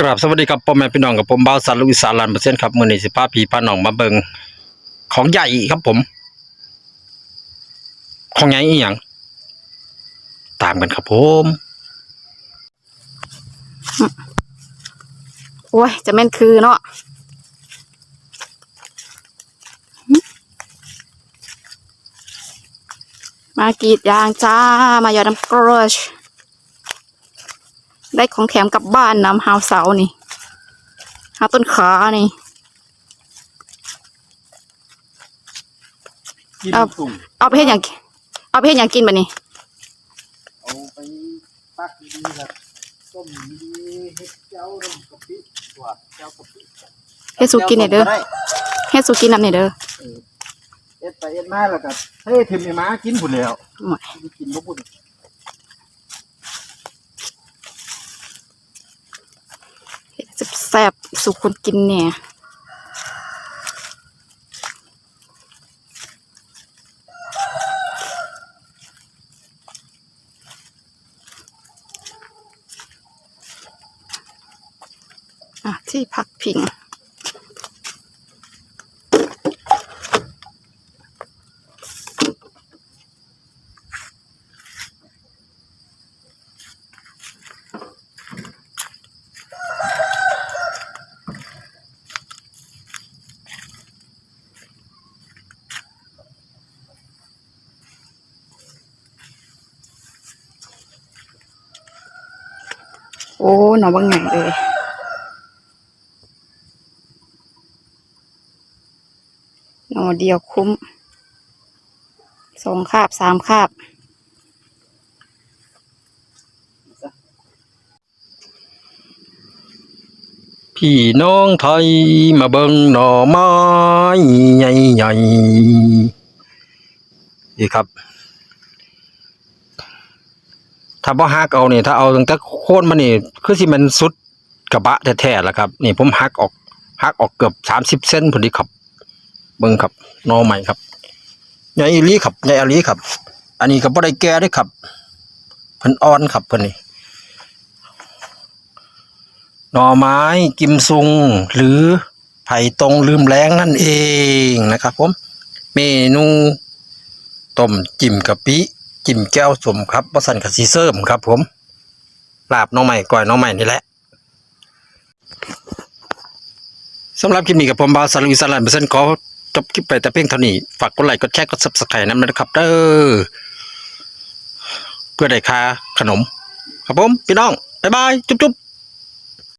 กราบสวัสดีครับพ่อแม่พี่น้องกับผมบ่าวสันลูกอีสาลานเปอร์เซ็นต์ครับมื้อนี้สิพาพี่พาน้องมาเบิงของใหญ่ครับผม ของใหญ่อีหยังตามกันครับผมโอ้ยจะแม่นคือเนาะมากรีดยางจ้ามายอดน้ำกรช ได้ของแถมกลับบ้านนำหาวเสานี่ หาต้นขานี่ กินเอา สุ่มเอาไปเฮ็ดอย่างเอาไปเฮ็ดอย่างกินบัดนี้ เอาไปปักดีครับต้มดีเฮ็ดเจ้าน้ำกะปิตัวเจ้ากะปิเฮ็ดสุกินเนี่ยเด้อเฮ็ดสุกินนำเนี่ยเด้อ เอ็ดไปเอ็ดมาแล้วก็เฮ้ยทิมไอ้หมากินพุ่นแล้ว โอ้ย กินบ่พุ่น เฮ็ด แซ่บสุขคนกินเนี่ยอะที่พักพิง โอ้หนอบางไงเลยหนอเดียวคุ้มสองคาบสามคาบพี่น้องไทยมาเบิ่งหน่อไม้ใหญ่ๆนี่ครับ ถ้าบ่ฮักเอานี่ถ้าเอาตั้งแต่โค่นมานี่คือสิมันสุดกระบะแท้ๆแล่ะครับ นี่ผมหักออกหักออกเกือบ30เซนพุ่นนี่ครับ เบิ่งครับนอใหม่ครับใหญ่อีลีครับใหญ่อลีครับ อันนี้ก็บ่ได้แก่เด้อครับเพิ่นอ่อนครับเพิ่นนี่หน่อไม้กิมซุง หรือไผ่ตรงลืมแรงนั่นเองนะครับผมเมนูต้มจิ้มกะปิ จิ้มแก้วสมครับบะสันกับซีเซิร์มครับ ผมลาบน้องใหม่ก้อยน้องใหม่นี่แหละสำหรับคลิปนี้กับผมบาสารุสลันเปอร์เซ็นต์ขอจบคลิปไปแต่เพียงเท่านี้ ฝากกดไลค์กดแชร์กดซับสไครต์น้นนะครับเด้อเพื่อได้ค่าขนม ครับผม พี่น้อง บ๊ายบาย จุ๊บๆ